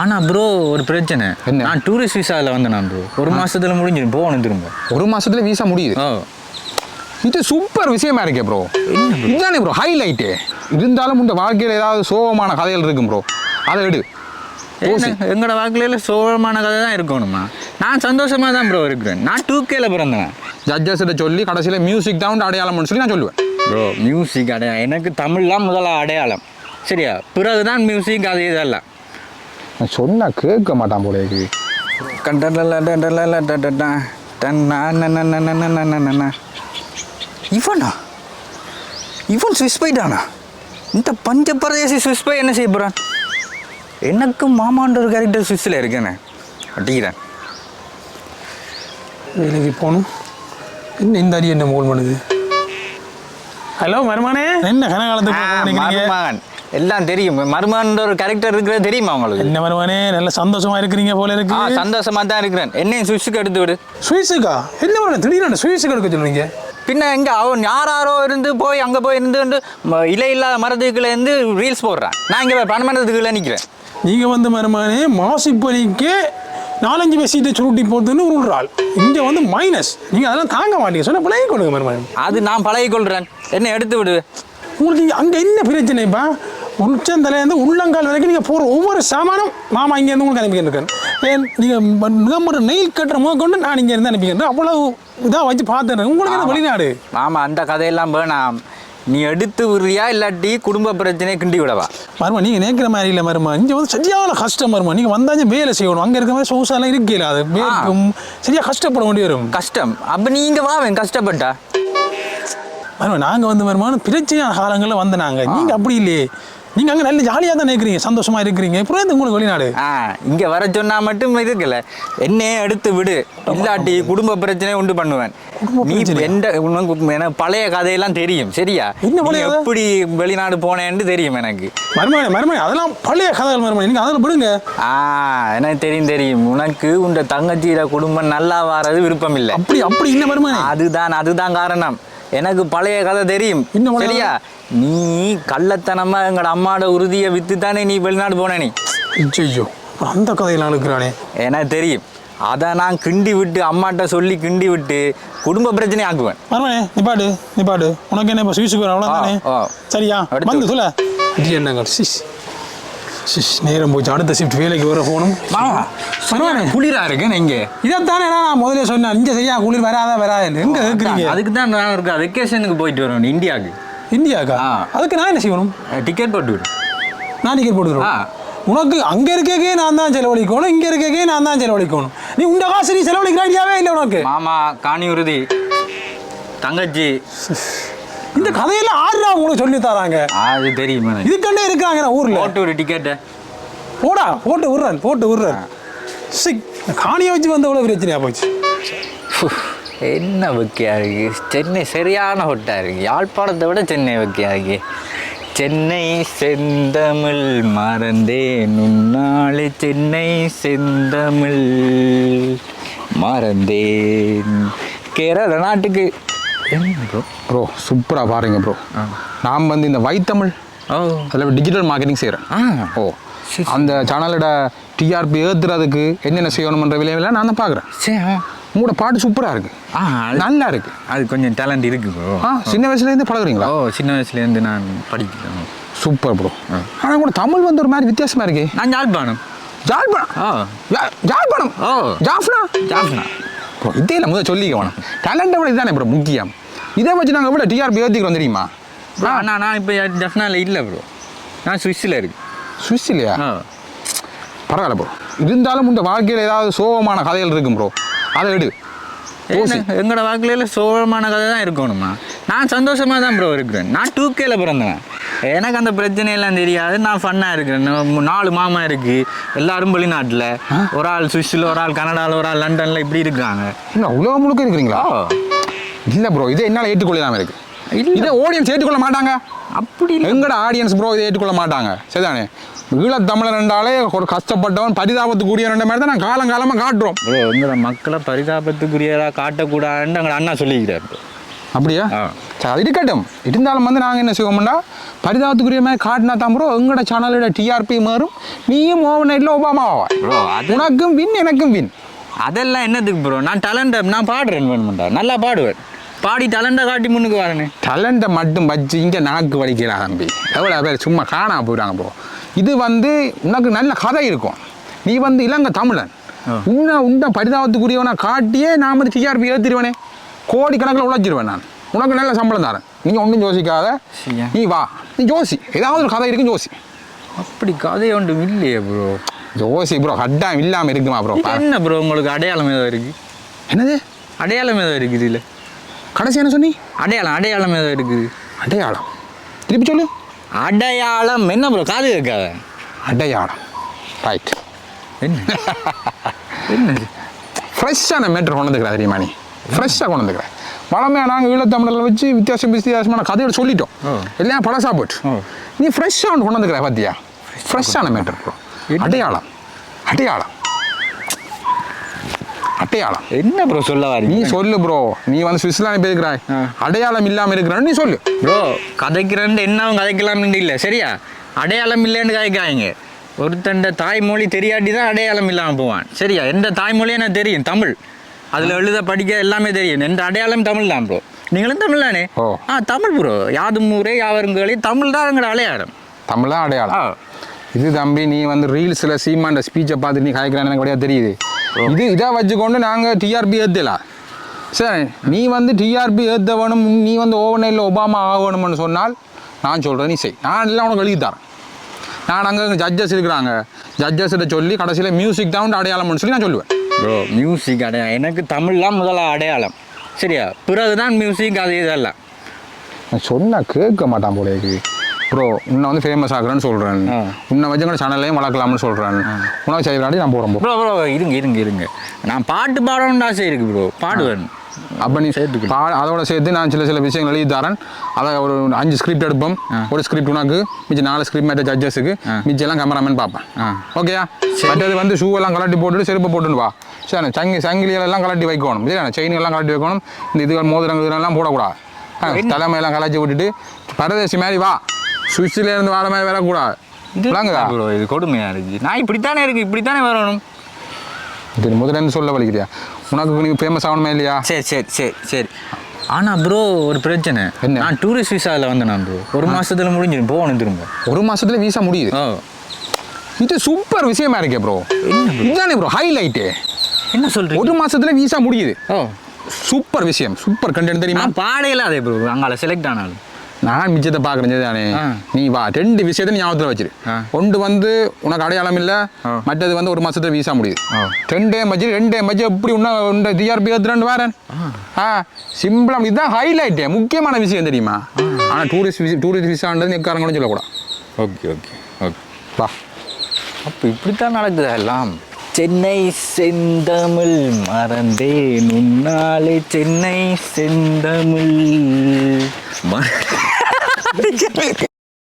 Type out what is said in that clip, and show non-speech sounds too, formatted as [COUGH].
ஆனால் ப்ரோ ஒரு பிரச்சனை? நான் டூரிஸ்ட் விசாவில் வந்தேன் ப்ரோ ஒரு மாசத்துல முடிஞ்சிடும் போகணும் திரும்ப. ஒரு மாசத்துல வீசா முடியுது. இது சூப்பர் விஷயமா இருக்கே ப்ரோ இதுதானே ப்ரோ ஹைலைட்டு இருந்தாலும் இந்த வாழ்க்கையில் ஏதாவது சோகமான கதைகள் இருக்கும் ப்ரோ அதை எடு. எங்களோட வாழ்க்கையில சோகமான கதை தான் இருக்கணுமா? நான் சந்தோஷமா தான் ப்ரோ இருக்கிறேன். நான் டூ கேல பிறந்தேன். ஜட்ஜஸ்கிட்ட சொல்லி கடைசியில் மியூசிக் தான் அடையாளம்னு சொல்லி நான் சொல்லுவேன். ப்ரோ மியூசிக் அடையாளம் எனக்கு தமிழ்லாம் முதல்ல அடையாளம். சரியா? பிறகுதான் மியூசிக் அது இதெல்லாம். நான் சொன்னா கேட்க மாட்டான் போல இருக்கு. இவனா இவன் சுவிஸ் போயிட்டானா இந்த பஞ்ச பிரதேசி சுவிஸ் போய் என்ன செய்ய போகிறான் எனக்கு மாமான்ற ஒரு கேரக்டர் சுவிஸில் இருக்கேனே அட்டிக்கிறேன் வேலைக்கு போகணும் என்ன இந்த அடி என்ன மூல் பண்ணுது ஹலோ மருமானே என்ன கனகாலத்துக்கு மருமகன் எல்லாம் தெரியும். மருமகன்ற ஒரு கேரக்டர் இருக்கிறது தெரியுமா உங்களுக்கு? என்ன மருமானே நல்ல சந்தோஷமா இருக்கிறீங்க போல இருக்கு. சந்தோஷமா தான் இருக்கிறேன். என்னையும் சுவிஸுக்கு எடுத்து விடு. சுவிஸுக்கா என்ன பண்ண திடீர்னு சுவிஸுக்கு எடுக்க சொல்லுவீங்க பின்ன எங்க அவன் யாராரோ இருந்து போய் அங்கே போய் இருந்து இலை இல்லாத மரத்துக்குள்ள இருந்து ரீல்ஸ் போடுறான். நான் இங்கே பணமரத்துக்குள்ள நிற்கிறேன் நீங்க வந்து மருமானே மாசிப்பனிக்கு நாலஞ்சு பேசிட்டு சுருட்டி போட்டுன்னு ஒரு ஆள் இங்க வந்து மைனஸ் நீங்க அதெல்லாம் தாங்க மாட்டீங்க. சொன்ன பிள்ளைய கொடுங்க மருமானே அது நான் பழகி கொள்றேன் என்ன எடுத்து விடு. உங்களுக்கு இங்க- அங்க என்ன பிரச்சனைப்பா? உச்சந்தலையிலேருந்து உள்ளங்கால் வரைக்கும் நீங்க போற ஒவ்வொரு சாமானும் மாமா இங்க இருந்து உங்களுக்கு அனுப்பிக்கிட்டு ஏன் நீங்க நுகம்புற நெயில் கட்டுற முதல் கொண்டு நான் இங்க இருந்து அனுப்பிக்கிறேன் அவ்வளவு இதா வச்சு பார்த்துறேன் உங்களுக்கு என்ன வெளிநாடு? மாமா அந்த கதையெல்லாம் வேணாம். நீ எடுத்து விடுறியா இல்லாட்டி குடும்ப பிரச்சனையை கிண்டி விடவா? மருமா நீங்க நினைக்கிற மாதிரி இல்லை மருமா. இங்க வந்து சரியான கஷ்டம் மருமா. நீங்க வந்தாச்சும் வேலை செய்யணும். அங்க இருக்க மாதிரி சொகுசாலாம் இருக்கல அது. வேர்க்கும் சரியா கஷ்டப்பட வேண்டி வரும். கஷ்டம். அப்ப நீ இங்க வாவேன் கஷ்டப்பட்டா. மருமா நாங்க வந்து மருமான பிரச்சனையான காலங்களில் வந்த நாங்க. நீங்க அப்படி இல்லையே. நீங்க அங்க நல்ல ஜாலியா தான் இருக்கிறீங்க? சந்தோஷமா இருக்கிறீங்க. அப்புறம் எதுக்கு உங்களுக்கு வெளிநாடு? ஆ இங்க வர சொன்னா மட்டும் இருக்குல்ல. என்னையே எடுத்து விடு. இல்லாட்டி குடும்ப பிரச்சனையை உண்டு பண்ணுவேன். நீ? எந்த எனக்கு பழைய கதையெல்லாம் தெரியும். சரியா? கதை? எப்படி வெளிநாடு போனேன்னு தெரியும் எனக்கு. மருமனை மருமனை அதெல்லாம் பழைய கதைகள் மருமனை நீங்க அதில் விடுங்க. ஆ எனக்கு தெரியும் தெரியும். உனக்கு உன் தங்கச்சியோட குடும்பம் நல்லா வாரது விருப்பம் இல்லை. அப்படி அப்படி இல்லை மருமனை அதுதான் அதுதான் காரணம். எனக்கு பழைய கதை தெரியும். என்ன பழைய சரியா? நீ கள்ளத்தனமா எங்கட அம்மாவோட உறுதியை வித்து தானே நீ வெளிநாடு போன நீ? ஐயோ அந்த கதையெல்லாம் இருக்கிறானே. எனக்கு தெரியும். அதை நான் கிண்டி விட்டு அம்மாட்ட சொல்லி கிண்டி விட்டு குடும்ப பிரச்சனை ஆக்குவேன். நிப்பாடு நிப்பாடு உனக்கு என்ன இப்போ சுவிசுக்கு ஆ. சரியா. வந்து சொல்ல. என்னங்க? சிஸ் சிஸ் நேரம் போச்சு. அடுத்த ஷிஃப்ட் வேலைக்கு வர போகணும். பரவாயில்ல குளிரா இருக்கு நீங்க? இதைத்தானே நான் முதல்ல சொன்னேன். இங்கே சரியா குளிர் வராதா வராது எங்க இருக்கிறீங்க அதுக்கு தான் நான் இருக்க. வெக்கேஷனுக்கு போயிட்டு வரணும் இந்தியாவுக்கு. இந்தியாக்கா ஆ. அதுக்கு நான் என்ன செய்யணும்? டிக்கெட் போட்டு நான் டிக்கெட் போட்டுக்கிறோம் ஆ. உனக்கு அங்கே இருக்கே நான் தான் செலவழிக்கணும். இங்கே இருக்கே நான் தான் செலவழிக்கணும். நீ உண்ட காசு நீ செலவழிக்கிற ஐடியாவே இல்லை உனக்கு. மாமா காணி உறுதி. தங்கச்சி. இந்த கதையெல்லாம் ஆறுரா உங்களுக்கு சொல்லி தராங்க. அது தெரியும் எனக்கு. இதுக்கண்டே இருக்காங்க ஊர்ல? போட்டு ஒரு டிக்கெட்டை போடா போட்டு விடுறான் போட்டு விடுறான். சிக் காணியை வச்சு வந்த எவ்வளோ பிரச்சனையா போச்சு? என்ன வெக்கையா இருக்கு? சென்னை சரியான ஹொட்டா இருக்கு. யாழ்ப்பாணத்தை விட சென்னை வெக்கையா இருக்கு. சென்னை செந்தமிழ் மறந்தேன். உன்னாலே சென்னை செந்தமிழ் மறந்தேன். கேரள நாட்டுக்கு bro? ப்ரோ சூப்பராக பாருங்க ப்ரோ நான் வந்து இந்த வைத்தமிழ் அதில் டிஜிட்டல் மார்க்கெட்டிங் செய்கிறேன் ஆ. ஓ. அந்த சேனலோட டிஆர்பி ஏற்றுறதுக்கு என்னென்ன செய்யணுமன்ற விளைவுலாம் நான் தான் பார்க்குறேன். சரி ஆ. உங்களோட பாட்டு சூப்பராக இருக்கு. ஆ நல்லா இருக்கு. அது கொஞ்சம் டேலண்ட் இருக்கு ப்ரோ ஆ சின்ன வயசுலேருந்து பழகுறீங்களா? ஓ சின்ன வயசுலேருந்து நான் படிக்கிறேன். சூப்பர் ப்ரோ ஆனால் கூட தமிழ் வந்து ஒரு மாதிரி வித்தியாசமாக இருக்கே. நான் யாழ்ப்பாணம். ஜாழ்ப்பாணம் ஓ ஜா- ஜாழ்ப்பாணம் ஓ. ஜாஃப்னா? ஜாஃப்னா. ப்ரோ இதே முதல் சொல்லிக்க வேணும். டேலண்ட்டை விட இதுதானே ப்ரோ முக்கியம். இதை வச்சு நாங்கள் விட டிஆர்பி ஏற்றிக்கிறோம் தெரியுமா? ப்ரோ நான் நான் இப்போ ஜஃப்னால இல்லை ப்ரோ நான் சுவிஸில் இருக்கு சுவிஸ் இல்லையா ஆ. பரவாயில்ல ப்ரோ இருந்தாலும் இந்த வாழ்க்கையில் ஏதாவது சோகமான கதைகள் இருக்கும் ப்ரோ அதை எடு. எங்களோட வாழ்க்கையில சோகமான கதை தான் இருக்கணுமா நான் சந்தோஷமாக தான் ப்ரோ இருக்கிறேன். நான் டூ கேல பிறந்தேன். எனக்கு அந்த பிரச்சனையெல்லாம் தெரியாது. நான் ஃபன்னாக இருக்கிறேன். நாலு மாமா இருக்கு. எல்லாரும் வெளிநாட்டில். ஒரு ஆள் சுவிஸில் ஒரு ஆள் கனடாவில் ஒரு ஆள் லண்டனில் இப்படி இருக்காங்க. என்ன உலகம் முழுக்க இருக்கிறீங்களா? இல்லை ப்ரோ இதை என்னால் ஏற்றுக்கொள்ளாமல் இருக்கு. இல்ல. இதை ஆடியன்ஸ் ஏற்றுக்கொள்ள மாட்டாங்க. அப்படி எங்கட ஆடியன்ஸ் ப்ரோ இதை ஏற்றுக்கொள்ள மாட்டாங்க. சரிதானே? ஈழத்தமிழர் என்றாலே ஒரு கஷ்டப்பட்டவன் பரிதாபத்துக்குரிய ரெண்டு மாதிரி தான் நான் காலங்காலமாக காட்டுறோம். எங்களோட மக்களை பரிதாபத்துக்குரியதாக காட்டக்கூடாதுன்னு எங்கள் அண்ணா சொல்லிக்கிறார். அப்படியா. சரி அது இருக்கட்டும். இருந்தாலும் வந்து நாங்கள் என்ன செய்வோம்னா பரிதாபத்துக்குரிய மாதிரி காட்டினா தான் ப்ரோ எங்களோட சேனலோட டிஆர்பி மாறும். நீயும் ஓவர் நைட்டில் ஒபாமா ஆவா. ப்ரோ அது உனக்கும் வின் எனக்கும் வின் அதெல்லாம் என்னதுக்கு ப்ரோ நான் டேலண்ட நான் பாடுறேன் வேணுமெண்டா நல்லா பாடுவேன். பாடி டேலண்ட்டை காட்டி முன்னுக்கு வரேனே. டேலண்ட்டை மட்டும் வச்சு இங்கே நாக்கு வலிக்கிறா தம்பி. எவ்வளோ பேர் சும்மா காணாம போயிடுறாங்க ப்ரோ இது வந்து உனக்கு நல்ல கதை இருக்கும். நீ வந்து இளங்க தமிழன். உன்னை உண்ட பரிதாபத்துக்குரியவனை காட்டியே நான் வந்து டிஆர்பி ஏற்றிடுவேனே கோடி கணக்கில் உழைச்சிருவேன் நான். உனக்கு நல்ல சம்பளம் தரேன். நீங்கள் ஒன்றும் யோசிக்காத. நீ வா. நீ ஜோசி ஏதாவது ஒரு கதை இருக்கும் ஜோசி அப்படி கதை ஒன்றும் இல்லையே ப்ரோ ஜோசி ப்ரோ கட்டாயம் இல்லாமல் இருக்குமா ப்ரோ என்ன ப்ரோ உங்களுக்கு அடையாளம் ஏதோ இருக்கு. என்னது? அடையாளம் ஏதோ இருக்குது இல்லை கடைசி என்ன சொன்னி? அடையாளம் அடையாளம் ஏதோ இருக்குது. அடையாளம். திருப்பி சொல்லு. அடையாளம் என்ன ப்ரோ காது கேட்காத. அடையாளம். ரைட் என்ன? [LAUGHS] என்னது? ஃப்ரெஷ்ஷான மேட்ரு கொண்டு வந்துக்கிறேன் தெரியுமா நீ? ஃப்ரெஷ்ஷாக கொண்டு வந்துக்கிறேன் வளமையாக நாங்கள் ஈழத்தமிழரில் வச்சு வித்தியாசம் வித்தியாசமான கதையோட சொல்லிட்டோம். எல்லாம் பழசா போட்டு. நீ ஃப்ரெஷ்ஷாக ஒன்று கொண்டு வந்துக்கிற பார்த்தியா ஃப்ரெஷ்ஷான மேட்ரு ப்ரோ என்ன? அடையாளம். அடையாளம். அடையாளம். என்ன ப்ரோ சொல்ல நீ வரீங்க சொல்லு ப்ரோ நீ வந்து சுவிட்சர்லாந்து போயிருக்கிறாய். அடையாளம் இல்லாமல் இருக்கிறான்னு நீ சொல்லு. ப்ரோ கதைக்கிறேன் என்னவும் கதைக்கலாம்னு இல்லை. சரியா? அடையாளம் இல்லைன்னு கதைக்காங்க ஒருத்தண்ட தாய்மொழி தெரியாட்டி தான் அடையாளம் இல்லாமல் போவான். சரியா? எந்த தாய்மொழி எனக்கு தெரியும்? தமிழ். அதில் எழுத படிக்க எல்லாமே தெரியும். எந்த அடையாளம் தமிழ் தான் ப்ரோ நீங்களும் தமிழ் தானே. ஆ தமிழ் ப்ரோ யாதும் ஊரே யாவருங்களே தமிழ் தான் எங்களோட அடையாளம். தமிழ் அடையாளம். ஆ. இது தம்பி நீ வந்து ரீல்ஸில் சீமாண்ட ஸ்பீச்சை பார்த்து நீ காய்க்கிறான்னு எனக்கு அப்படியே தெரியுது. இது இதை வச்சுக்கொண்டு நாங்கள் டிஆர்பி ஏற்றலாம் சரி நீ வந்து டிஆர்பி ஏற்ற வேணும் நீ வந்து ஓவனையில் ஒபாமா ஆகணும்னு சொன்னால் நான் சொல்கிறேன் நீ செய். நான் எல்லாம் உனக்கு எழுதி தரேன். நான் அங்கே ஜட்ஜஸ் இருக்கிறாங்க. ஜட்ஜஸ்கிட்ட சொல்லி கடைசியில் மியூசிக் தான் அடையாளம்னு சொல்லி நான் சொல்லுவேன். ப்ரோ மியூசிக் அடையாளம் எனக்கு தமிழ்லாம் முதல்ல அடையாளம். சரியா? பிறகுதான் மியூசிக் அது இதெல்லாம். நான் சொன்னால் கேட்க மாட்டான் போல இருக்கு. ப்ரோ உன்னை வந்து ஃபேமஸ் ஆகுறேன்னு சொல்கிறேன். உன்னை வச்சு கூட சேனல்லையும் வளர்க்கலாம்னு சொல்கிறேன் உனக்கு செய்கிறாடி நான் போகிறேன் ப்ரோ ப்ரோ இருங்க இருங்க இருங்க. நான் பாட்டு பாடணும்னு ஆசை இருக்கு ப்ரோ பாடுவேன் அப்போ நீ சேர்த்துக்கணும். பா அதோட சேர்த்து நான் சில சில விஷயங்கள் எழுதி தரேன். அதை ஒரு அஞ்சு ஸ்கிரிப்ட் எடுப்போம். ஒரு ஸ்கிரிப்ட் உனக்கு மிச்சம் நாலு ஸ்கிரிப்ட் மேட்ட ஜட்ஜஸுக்கு மிச்சம் எல்லாம் கேமராமேன் பார்ப்பேன். ஓகேயா மற்றது வந்து ஷூ எல்லாம் கலட்டி போட்டுட்டு செருப்பு போட்டுன்னு வா. சரி சங்கி சங்கிலிகள் எல்லாம் கலட்டி வைக்கணும். இல்லையா செயின் எல்லாம் கலட்டி வைக்கணும். இந்த இதுகள் மோதிரங்கள் இதெல்லாம் போடக்கூடாது. தலைமையெல்லாம் கலாச்சி விட்டுட்டு பரதேசி மாதிரி வா. சுவிட்சில் இருந்து வர மாதிரி வரக்கூடாது. இது கொடுமையா இருக்கு. நான் இப்படித்தானே இருக்கு இப்படித்தானே வரணும். இது முதல்ல சொல்ல வலிக்கிறியா? உனக்கு நீ ஃபேமஸ் ஆகணுமா இல்லையா? சரி சரி சரி சரி. ஆனா ப்ரோ ஒரு பிரச்சனை? நான் டூரிஸ்ட் விசாவில் வந்தேன் ப்ரோ ஒரு மாசத்துல முடிஞ்சிடும் போகணும் திரும்ப. ஒரு மாசத்துல வீசா முடியுது? இது சூப்பர் விஷயமா இருக்கே ப்ரோ இதுதானே ப்ரோ ஹைலைட்டு என்ன சொல்றீங்க? ஒரு மாசத்துல வீசா முடியுது. சூப்பர் விஷயம். சூப்பர் கண்டென்ட் தெரியுமா? பாடையில அதே ப்ரோ அங்கால செலக்ட் ஆனாலும் நான் மிச்சத்தை பார்க்குறேன் தானே. நீ வா ரெண்டு விஷயத்தை ஞாபகத்தில் வச்சிரு. ஒன்று வந்து உனக்கு அடையாளம் இல்லை. மற்றது வந்து ஒரு மாசத்துல வீசா முடியுது. ரெண்டே மஜி ரெண்டே மஜி எப்படி உன்ன டிஆர்பி ஏற்றுறான்னு வரேன். ஆ. சிம்பிளா இதுதான் ஹைலைட்டே முக்கியமான விஷயம் தெரியுமா? ஆனால் டூரிஸ்ட் விசி டூரிஸ்ட் விசான்றது நெக்காரங்களும் சொல்லக்கூடாது. Okay okay okay. வா. அப்போ இப்படித்தான் நடக்குதா எல்லாம்? சென்னை செந்தமிழ் மறந்தேன். உன்னாலே சென்னை செந்தமிழ். மற- [LAUGHS]